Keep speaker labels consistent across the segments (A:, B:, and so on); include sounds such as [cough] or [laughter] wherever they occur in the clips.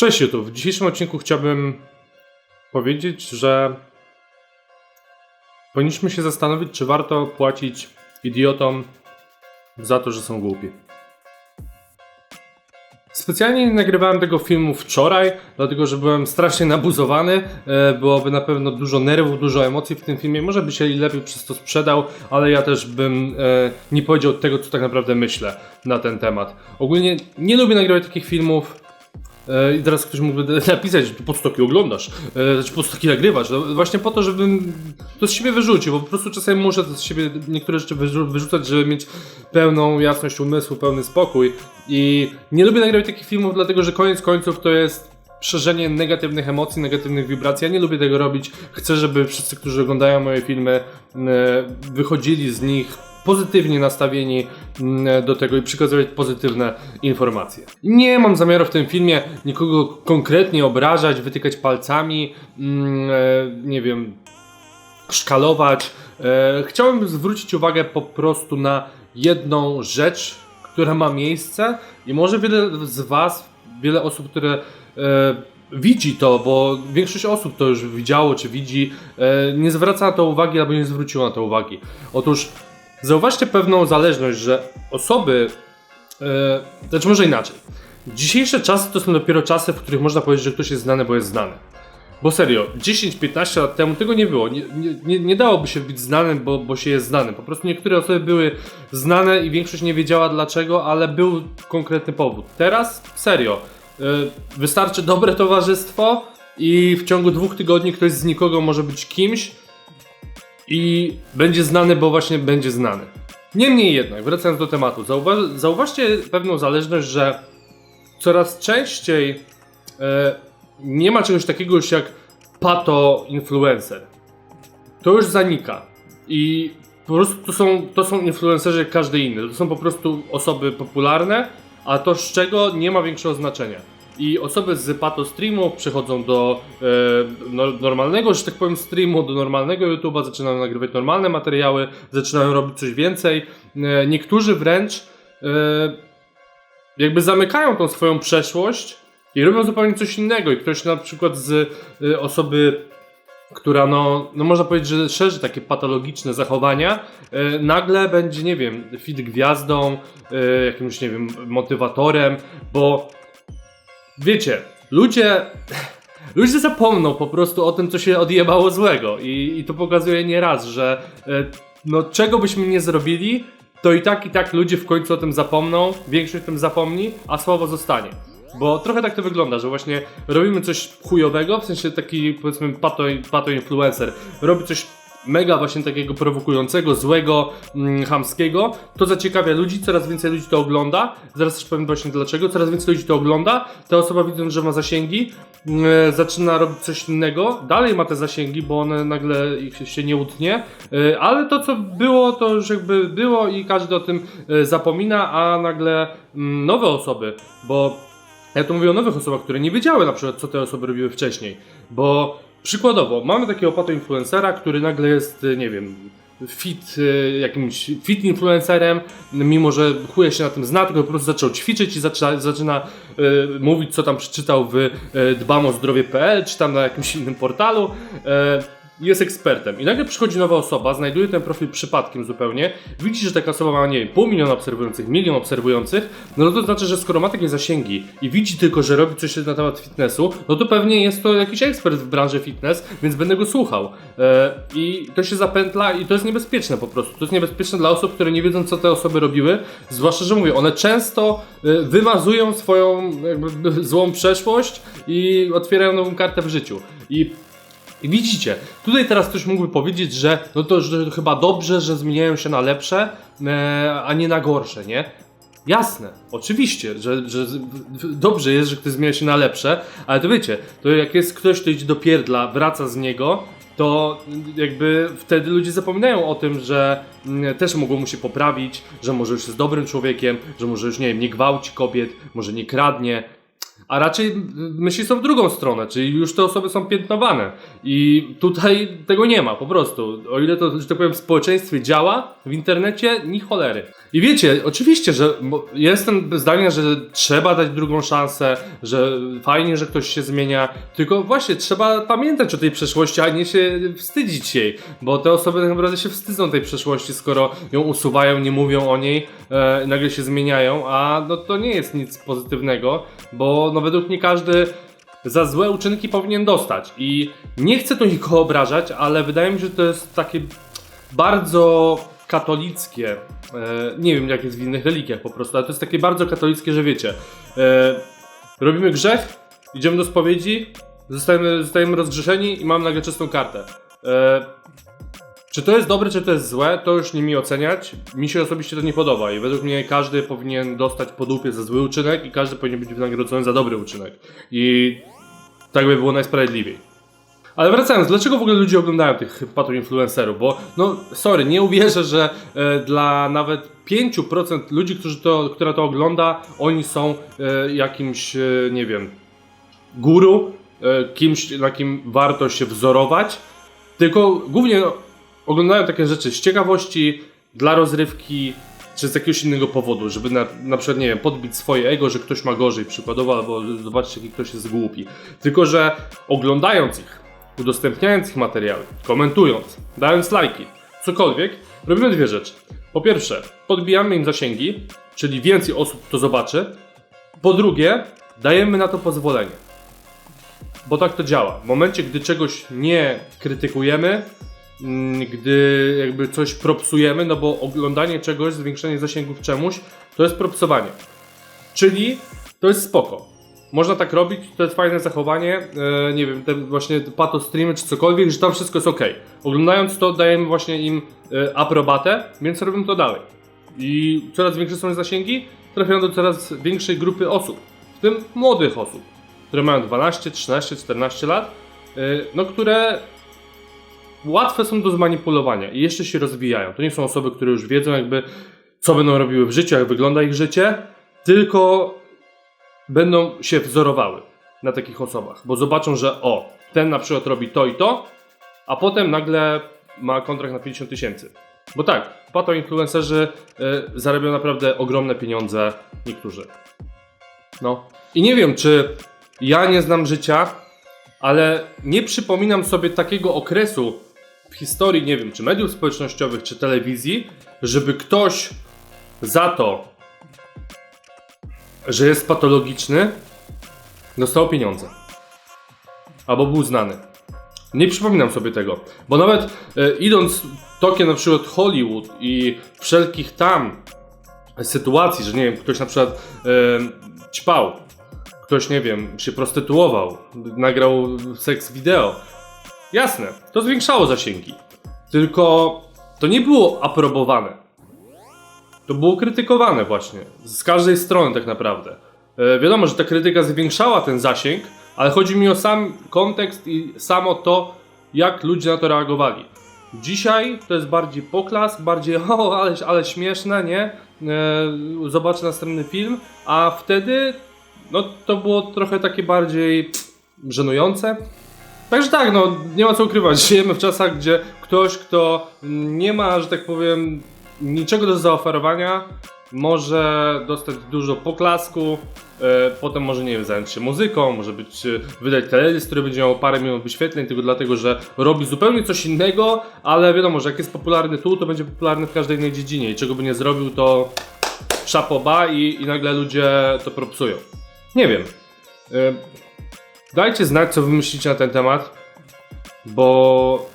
A: Cześć YouTube. W dzisiejszym odcinku chciałbym powiedzieć, że powinniśmy się zastanowić, czy warto płacić idiotom za to, że są głupi. Specjalnie nie nagrywałem tego filmu wczoraj, dlatego że byłem strasznie nabuzowany. E, Byłoby na pewno dużo nerwów, dużo emocji w tym filmie. Może by się lepiej przez to sprzedał, ale ja też bym e, nie powiedział tego, co tak naprawdę myślę na ten temat. Ogólnie nie lubię nagrywać takich filmów. E, I teraz ktoś mógłby [laughs] napisać, że po co taki oglądasz, e, czy po co taki nagrywasz. No, właśnie po to, żebym to z siebie wyrzucił, bo po prostu czasami muszę z siebie niektóre rzeczy wyrzu- wyrzucać, żeby mieć pełną jasność umysłu, pełny spokój. I nie lubię nagrywać takich filmów, dlatego że koniec końców to jest szerzenie negatywnych emocji, negatywnych wibracji. Ja nie lubię tego robić. Chcę, żeby wszyscy, którzy oglądają moje filmy, e, wychodzili z nich pozytywnie nastawieni mm, do tego i przekazywać pozytywne informacje. Nie mam zamiaru w tym filmie nikogo konkretnie obrażać, wytykać palcami, mm, e, nie wiem, szkalować. E, Chciałem zwrócić uwagę po prostu na jedną rzecz, która ma miejsce i może wiele z Was, wiele osób, które e, widzi to, bo większość osób to już widziało czy widzi, nie zwraca na to uwagi albo nie zwróciło na to uwagi. Otóż zauważcie pewną zależność, że osoby, e, znaczy może inaczej. Dzisiejsze czasy to są dopiero czasy, w których można powiedzieć, że ktoś jest znany, bo jest znany. Bo serio, 10-15 lat temu tego nie było. Nie, nie, nie, dałoby się być znanym, bo, bo się jest znanym. Po prostu niektóre osoby były znane i większość nie wiedziała dlaczego, ale był konkretny powód. Teraz serio, y, wystarczy dobre towarzystwo i w ciągu dwóch tygodni ktoś z nikogo może być kimś i będzie znany, bo właśnie będzie znany. Niemniej jednak, wracając do tematu, zauwa- zauważcie pewną zależność, że coraz częściej e, nie ma czegoś takiego już jak pato influencer. To już zanika. I po prostu to są, to są influencerzy jak każdy inny. To są po prostu osoby popularne, a to z czego nie ma większego znaczenia. I osoby z pato streamu przechodzą do e, no, normalnego, że tak powiem, streamu, do normalnego YouTube'a, zaczynają nagrywać normalne materiały, zaczynają robić coś więcej. E, niektórzy wręcz e, jakby zamykają tą swoją przeszłość i robią zupełnie coś innego. I ktoś na przykład z y, osoby, która no, no można powiedzieć, że szerzy takie patologiczne zachowania, y, nagle będzie, nie wiem, fit gwiazdą, y, jakimś, nie wiem, motywatorem, bo wiecie, ludzie. Ludzie zapomną po prostu o tym, co się odjebało złego. I, i to pokazuje nieraz, że y, no, czego byśmy nie zrobili, to i tak, i tak ludzie w końcu o tym zapomną, większość o tym zapomni, a słowo zostanie. Bo trochę tak to wygląda, że właśnie robimy coś chujowego, w sensie taki powiedzmy pato, pato influencer, robi coś mega właśnie takiego prowokującego, złego, mm, chamskiego, to zaciekawia ludzi, coraz więcej ludzi to ogląda, zaraz też powiem właśnie dlaczego, coraz więcej ludzi to ogląda, ta osoba widząc, że ma zasięgi, mm, zaczyna robić coś innego, dalej ma te zasięgi, bo one nagle ich się nie utnie, y, ale to co było, to już jakby było i każdy o tym y, zapomina, a nagle mm, nowe osoby, bo ja tu mówię o nowych osobach, które nie wiedziały na przykład, co te osoby robiły wcześniej. Bo przykładowo, mamy takiego pato influencera, który nagle jest, y, nie wiem, fit, y, jakimś fit influencerem, mimo że chuje się na tym zna, tylko po prostu zaczął ćwiczyć i zaczyna, zaczyna y, mówić, co tam przeczytał w y, dbamozdrowie.pl, czy tam na jakimś innym portalu. Y, jest ekspertem. I nagle przychodzi nowa osoba, znajduje ten profil przypadkiem zupełnie, widzi, że taka osoba ma, nie wiem, pół miliona obserwujących, milion obserwujących, no to znaczy, że skoro ma takie zasięgi i widzi tylko, że robi coś na temat fitnessu, no to pewnie jest to jakiś ekspert w branży fitness, więc będę go słuchał. E, I to się zapętla i to jest niebezpieczne po prostu. To jest niebezpieczne dla osób, które nie wiedzą, co te osoby robiły, zwłaszcza, że mówię, one często e, wymazują swoją jakby [laughs] złą przeszłość i otwierają nową kartę w życiu. I i widzicie, tutaj teraz ktoś mógłby powiedzieć, że no to że chyba dobrze, że zmieniają się na lepsze, e, a nie na gorsze, nie? Jasne, oczywiście, że, że dobrze jest, że ktoś zmienia się na lepsze, ale to wiecie, to jak jest ktoś, kto idzie do pierdla, wraca z niego, to jakby wtedy ludzie zapominają o tym, że mm, też mogło mu się poprawić, że może już jest dobrym człowiekiem, że może już nie wiem, nie gwałci kobiet, może nie kradnie, a raczej myśli są w drugą stronę, czyli już te osoby są piętnowane. I tutaj tego nie ma po prostu. O ile to, że tak powiem, w społeczeństwie działa, w internecie ni cholery. I wiecie, oczywiście, że jestem zdania, że trzeba dać drugą szansę, że fajnie, że ktoś się zmienia, tylko właśnie trzeba pamiętać o tej przeszłości, a nie się wstydzić jej, bo te osoby tak naprawdę się wstydzą tej przeszłości, skoro ją usuwają, nie mówią o niej, e, nagle się zmieniają, a no to nie jest nic pozytywnego, bo no według mnie każdy za złe uczynki powinien dostać i nie chcę tu [laughs] nikogo obrażać, ale wydaje mi się, że to jest takie bardzo katolickie, e, nie wiem jak jest w innych religiach po prostu, ale to jest takie bardzo katolickie, że wiecie, e, robimy grzech, idziemy do spowiedzi, zostajemy, zostajemy rozgrzeszeni i mamy nagle czystą kartę. Czy to jest dobre, czy to jest złe, to już nie mi oceniać. Mi się osobiście to nie podoba i według mnie każdy powinien dostać po dupie za zły uczynek i każdy powinien być wynagrodzony za dobry uczynek. I tak by było najsprawiedliwiej. Ale wracając, dlaczego w ogóle ludzie oglądają tych pato influencerów? Bo, no, sorry, nie uwierzę, że e, dla nawet 5% ludzi, którzy to, która to ogląda, oni są e, jakimś, e, nie wiem, guru, e, kimś, na kim warto się wzorować, tylko głównie oglądają takie rzeczy z ciekawości, dla rozrywki, czy z jakiegoś innego powodu, żeby na, na przykład, nie wiem, podbić swoje ego, że ktoś ma gorzej przykładowo, albo zobaczyć, jaki ktoś jest głupi. Tylko, że oglądając ich, udostępniając ich materiały, komentując, dając lajki, cokolwiek, robimy dwie rzeczy. Po pierwsze, podbijamy im zasięgi, czyli więcej osób to zobaczy. Po drugie, dajemy na to pozwolenie. Bo tak to działa. W momencie, gdy czegoś nie krytykujemy, gdy jakby coś propsujemy, no bo oglądanie czegoś, zwiększenie zasięgów czemuś, to jest propsowanie. Czyli to jest spoko. Można tak robić, to jest fajne zachowanie, e, nie wiem, te właśnie pato streamy czy cokolwiek, że tam wszystko jest ok. Oglądając to dajemy właśnie im e, aprobatę, więc robimy to dalej. I coraz większe są zasięgi, trafiają do coraz większej grupy osób, w tym młodych osób, które mają 12, 13, 14 lat, e, no które łatwe są do zmanipulowania i jeszcze się rozwijają. To nie są osoby, które już wiedzą jakby co będą robiły w życiu, jak wygląda ich życie, tylko będą się wzorowały na takich osobach, bo zobaczą, że o, ten na przykład robi to i to, a potem nagle ma kontrakt na 50 tysięcy. Bo tak, pato influencerzy y, zarabiają naprawdę ogromne pieniądze, niektórzy. No. I nie wiem, czy ja nie znam życia, ale nie przypominam sobie takiego okresu w historii, nie wiem, czy mediów społecznościowych, czy telewizji, żeby ktoś za to, że jest patologiczny, dostał pieniądze. Albo był znany. Nie przypominam sobie tego, bo nawet e, idąc tokiem na przykład Hollywood i wszelkich tam sytuacji, że nie wiem, ktoś na przykład e, ćpał, ktoś nie wiem, się prostytuował, nagrał seks wideo. Jasne, to zwiększało zasięgi. Tylko to nie było aprobowane. To było krytykowane właśnie. Z każdej strony tak naprawdę. E, wiadomo, że ta krytyka zwiększała ten zasięg, ale chodzi mi o sam kontekst i samo to, jak ludzie na to reagowali. Dzisiaj to jest bardziej poklask, bardziej [laughs] o, ale, ale śmieszne, nie? E, zobaczę następny film, a wtedy no to było trochę takie bardziej żenujące. Także tak, no nie ma co ukrywać. Żyjemy w czasach, gdzie ktoś, kto nie ma, że tak powiem, niczego do zaoferowania, może dostać dużo poklasku, e, potem może, nie wiem, zająć się muzyką, może być, e, wydać teledysk, który będzie miał parę minut wyświetleń, tylko dlatego, że robi zupełnie coś innego, ale wiadomo, że jak jest popularny tu, to będzie popularny w każdej innej dziedzinie i czego by nie zrobił, to szapoba i, i nagle ludzie to propsują. Nie wiem. E, Dajcie znać, co wy myślicie na ten temat, bo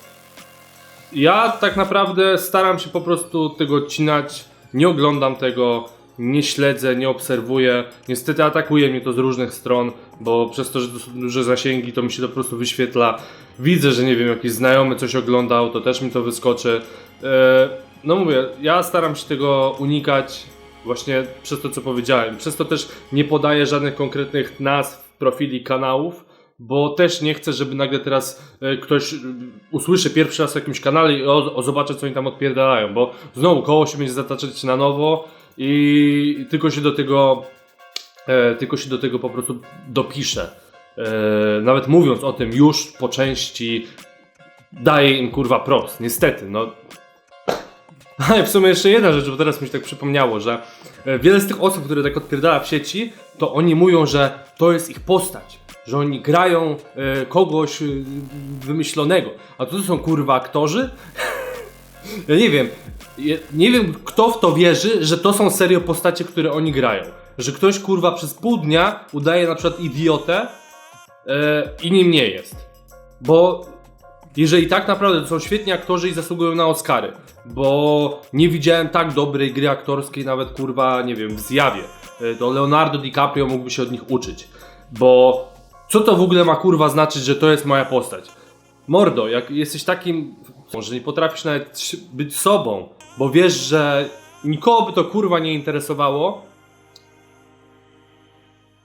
A: ja tak naprawdę staram się po prostu tego odcinać, nie oglądam tego, nie śledzę, nie obserwuję. Niestety atakuje mnie to z różnych stron, bo przez to, że to są duże zasięgi, to mi się to po prostu wyświetla. Widzę, że nie wiem, jakiś znajomy coś oglądał, to też mi to wyskoczy. E, No mówię, ja staram się tego unikać właśnie przez to, co powiedziałem. Przez to też nie podaję żadnych konkretnych nazw, profili kanałów, bo też nie chcę, żeby nagle teraz e, ktoś e, usłyszy pierwszy raz o jakimś kanale i o, o zobaczę, co oni tam odpierdalają, bo znowu koło się będzie zataczać na nowo i tylko się do tego e, tylko się do tego po prostu dopisze. E, nawet mówiąc o tym już po części daje im kurwa props, niestety, no. [laughs] Ale w sumie jeszcze jedna rzecz, bo teraz mi się tak przypomniało, że e, wiele z tych osób, które tak odpierdala w sieci, to oni mówią, że to jest ich postać, że oni grają e, kogoś e, wymyślonego, a to są kurwa aktorzy? [laughs] ja nie wiem, je- nie wiem kto w to wierzy, że to są serio postacie, które oni grają. Że ktoś kurwa przez pół dnia udaje na przykład idiotę e, i nim nie jest. Bo jeżeli tak naprawdę to są świetni aktorzy i zasługują na Oscary, bo nie widziałem tak dobrej gry aktorskiej nawet kurwa, nie wiem, w zjawie. E, To Leonardo DiCaprio mógłby się od nich uczyć. Bo co to w ogóle ma kurwa znaczyć, że to jest moja postać? Mordo, jak jesteś takim, może nie potrafisz nawet być sobą, bo wiesz, że nikogo by to kurwa nie interesowało,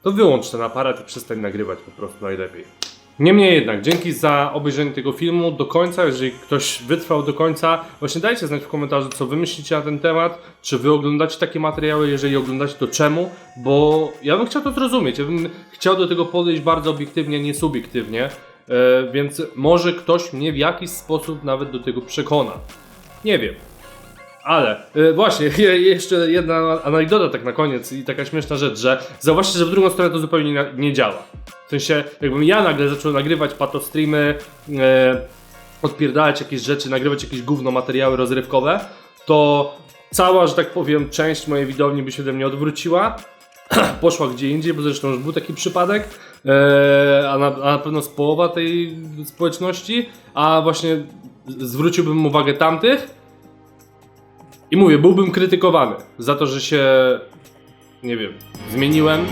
A: to wyłącz ten aparat i przestań nagrywać po prostu najlepiej. Niemniej jednak, dzięki za obejrzenie tego filmu do końca. Jeżeli ktoś wytrwał do końca, właśnie dajcie znać w komentarzu, co wy myślicie na ten temat. Czy wy oglądacie takie materiały? Jeżeli oglądacie, to czemu? Bo ja bym chciał to zrozumieć. Ja bym chciał do tego podejść bardzo obiektywnie, nie subiektywnie. E, więc może ktoś mnie w jakiś sposób nawet do tego przekona. Nie wiem. Ale e, właśnie, [laughs] je- jeszcze jedna anegdota tak na koniec i taka śmieszna rzecz, że zauważcie, że w drugą stronę to zupełnie nie, nie działa. W sensie, jakbym ja nagle zaczął nagrywać pato streamy, e, odpierdalać jakieś rzeczy, nagrywać jakieś gówno materiały rozrywkowe, to cała, że tak powiem, część mojej widowni by się ode mnie odwróciła, [clears throat] poszła gdzie indziej, bo zresztą już był taki przypadek, e, a, na, a na pewno z połowa tej społeczności, a właśnie zwróciłbym uwagę tamtych, i mówię, byłbym krytykowany za to, że się, nie wiem, zmieniłem,